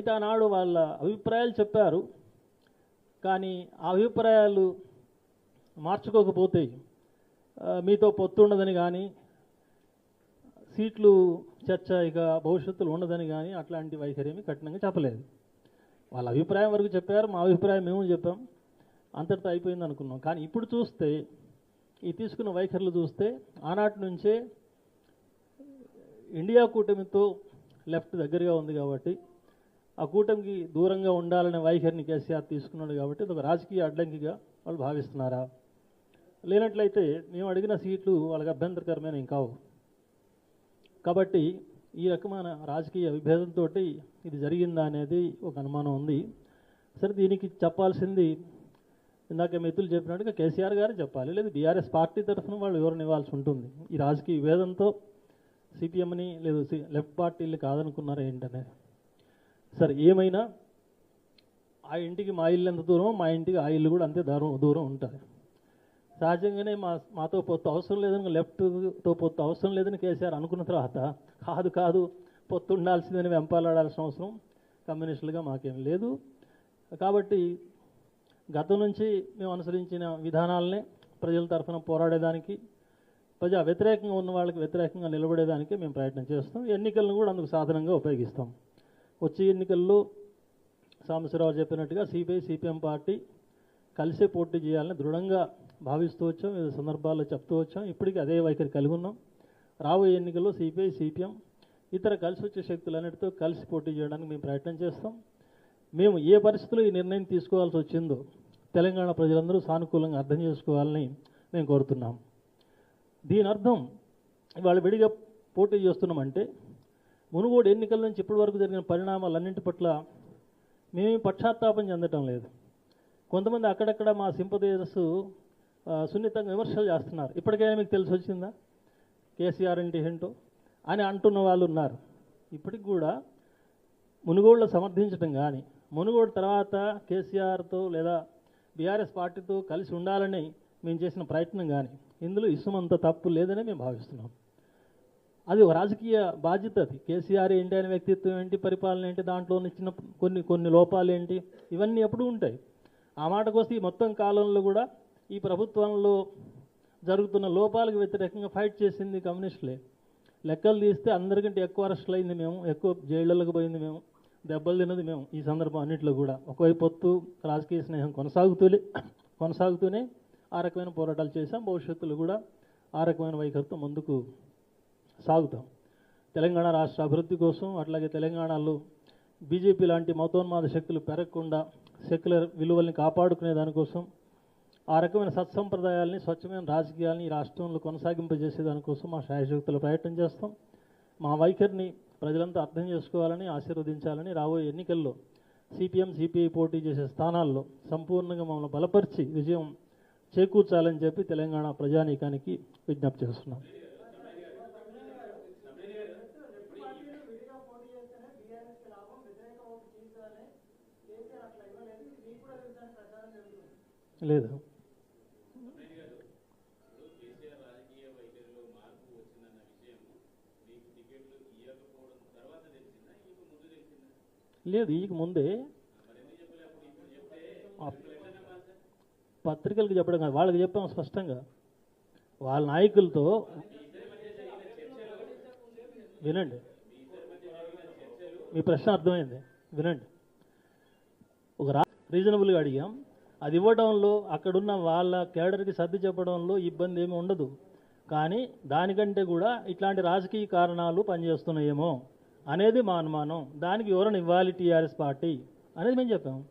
అయితే ఆనాడు వాళ్ళ అభిప్రాయాలు చెప్పారు. కానీ ఆ అభిప్రాయాలు మార్చుకోకపోతే మీతో పొత్తు ఉండదని కానీ సీట్లు చర్చ ఇక భవిష్యత్తులో ఉండదని కానీ అట్లాంటి వైఖరి ఏమీ కఠినంగా చెప్పలేదు. వాళ్ళ అభిప్రాయం వరకు చెప్పారు మా అభిప్రాయం మేము చెప్పాం. అంతటితో అయిపోయింది అనుకున్నాం. కానీ ఇప్పుడు చూస్తే ఈ తీసుకున్న వైఖరులు చూస్తే ఆనాటి నుంచే ఇండియా కూటమితో లెఫ్ట్ దగ్గరగా ఉంది కాబట్టి ఆ కూటమికి దూరంగా ఉండాలనే వైఖరిని కేసీఆర్ తీసుకున్నాడు కాబట్టి ఒక రాజకీయ అడ్డంకిగా వాళ్ళు భావిస్తున్నారా? లేనట్లయితే మేము అడిగిన సీట్లు వాళ్ళకి అభ్యంతరకరమైన కావు. కాబట్టి ఈ రకమైన రాజకీయ విభేదంతో ఇది జరిగిందా అనేది ఒక అనుమానం ఉంది. సరే దీనికి చెప్పాల్సింది ఇందాక మిత్రులు చెప్పినట్టుగా కేసీఆర్ గారు చెప్పాలి. లేదు బీఆర్ఎస్ పార్టీ తరఫున వాళ్ళు వివరణ ఇవ్వాల్సి ఉంటుంది. ఈ రాజకీయ విభేదంతో సిపిఎంని లేదు సి- లెఫ్ట్ పార్టీలు కాదనుకున్నారా ఏంటనేది? సరే ఏమైనా ఆ ఇంటికి మా ఇల్లు ఎంత దూరం మా ఇంటికి ఆ ఇల్లు కూడా అంతే దూరం దూరం ఉంటుంది. సహజంగానే మా మాతో పొత్తు అవసరం లేదని లెఫ్ట్తో పొత్తు అవసరం లేదని కేసీఆర్ అనుకున్న తర్వాత కాదు కాదు పొత్తు ఉండాల్సిందని వెంపాలాడాల్సిన అవసరం కమ్యూనిస్టులుగా మాకేం లేదు. కాబట్టి గతం నుంచి మేము అనుసరించిన విధానాలనే ప్రజల తరఫున పోరాడేదానికి ప్రజా వ్యతిరేకంగా ఉన్న వాళ్ళకి వ్యతిరేకంగా నిలబడేదానికి మేము ప్రయత్నం చేస్తాం. ఎన్నికలను కూడా అందుకు సాధనంగా ఉపయోగిస్తాం. వచ్చే ఎన్నికల్లో సాంబశివరావు చెప్పినట్టుగా సిపిఐ సిపిఎం పార్టీ కలిసే పోటీ చేయాలని దృఢంగా భావిస్తూ వచ్చాం. వివిధ సందర్భాల్లో చెప్తూ వచ్చాం. ఇప్పటికీ అదే వైఖరి కలిగి ఉన్నాం. రాబోయే ఎన్నికల్లో సిపిఐ సిపిఎం ఇతర కలిసి వచ్చే శక్తులన్నిటితో కలిసి పోటీ చేయడానికి మేము ప్రయత్నం చేస్తాం. మేము ఏ పరిస్థితుల్లో ఈ నిర్ణయం తీసుకోవాల్సి వచ్చిందో తెలంగాణ ప్రజలందరూ సానుకూలంగా అర్థం చేసుకోవాలని మేము కోరుతున్నాం. దీని అర్థం ఇవాళ విడిగా పోటీ చేస్తున్నామంటే మునుగోడు ఎన్నికల నుంచి ఇప్పటి వరకు జరిగిన పరిణామాలన్నింటి పట్ల మేమేం పక్షాత్తాపం చెందటం లేదు. కొంతమంది అక్కడక్కడ మా సింపథైజర్స్ సున్నితంగా విమర్శలు చేస్తున్నారు. ఇప్పటికైనా మీకు తెలిసి వచ్చిందా? కేసీఆర్ అంటే ఏంటో? అని అంటున్న వాళ్ళు ఉన్నారు. ఇప్పటికి కూడా మునుగోడులో సమర్థించడం కానీ మునుగోడు తర్వాత కేసీఆర్తో లేదా బీఆర్ఎస్ పార్టీతో కలిసి ఉండాలని మేము చేసిన ప్రయత్నం కానీ ఇందులో ఇసుమంత తప్పు లేదని మేము భావిస్తున్నాం. అది ఒక రాజకీయ బాధ్యత అది. కేసీఆర్ ఏంటి ఆయన వ్యక్తిత్వం ఏంటి పరిపాలన ఏంటి దాంట్లో చిన్న కొన్ని కొన్ని లోపాలు ఏంటి ఇవన్నీ ఎప్పుడూ ఉంటాయి. ఆ మాటకు వస్తే ఈ మొత్తం కాలంలో కూడా ఈ ప్రభుత్వంలో జరుగుతున్న లోపాలకు వ్యతిరేకంగా ఫైట్ చేసింది కమ్యూనిస్టులే. లెక్కలు తీస్తే అందరికంటే ఎక్కువ అరెస్టులు అయింది మేము ఎక్కువ జైళ్ళకు పోయింది మేము దెబ్బలు తిన్నది మేము ఈ సందర్భం అన్నింటిలో కూడా. ఒకవైపు పొత్తు రాజకీయ స్నేహం కొనసాగుతూనే కొనసాగుతూనే ఆ రకమైన పోరాటాలు చేశాం. భవిష్యత్తులో కూడా ఆ రకమైన వైఖరితో ముందుకు సాగుతాం. తెలంగాణ రాష్ట్ర అభివృద్ధి కోసం అట్లాగే తెలంగాణలో బీజేపీ లాంటి మతోన్మాద శక్తులు పెరగకుండా సెక్యులర్ విలువల్ని కాపాడుకునే దానికోసం ఆ రకమైన సత్సంప్రదాయాల్ని స్వచ్ఛమైన రాజకీయాల్ని ఈ రాష్ట్రంలో కొనసాగింపజేసే దానికోసం మా శాయశక్తులు ప్రయత్నం చేస్తాం. మా వైఖరిని ప్రజలంతా అర్థం చేసుకోవాలని ఆశీర్వదించాలని రాబోయే ఎన్నికల్లో సిపిఎం సిపిఐ పోటీ చేసే స్థానాల్లో సంపూర్ణంగా మమ్మల్ని బలపరిచి విజయం చేకూర్చాలని చెప్పి తెలంగాణ ప్రజానీకానికి విజ్ఞప్తి చేస్తున్నాం. లేదు. లేదు ఈకి ముందే ఆ పత్రికలకు చెప్పడం కాదు వాళ్ళకి చెప్పాం స్పష్టంగా. వాళ్ళ నాయకులతో వినండి. మీ ప్రశ్న అర్థమైంది? వినండి. ఒక రా రీజనబుల్గా అడిగాం. అది ఇవ్వడంలో అక్కడున్న వాళ్ళ కేడర్కి సర్ది చెప్పడంలో ఇబ్బంది ఏమి ఉండదు. కానీ దానికంటే కూడా ఇట్లాంటి రాజకీయ కారణాలు పనిచేస్తున్నాయేమో అనేది మా అనుమానం. దానికి వివరణ ఇవ్వాలి టీఆర్ఎస్ పార్టీ అనేది మేము చెప్పాము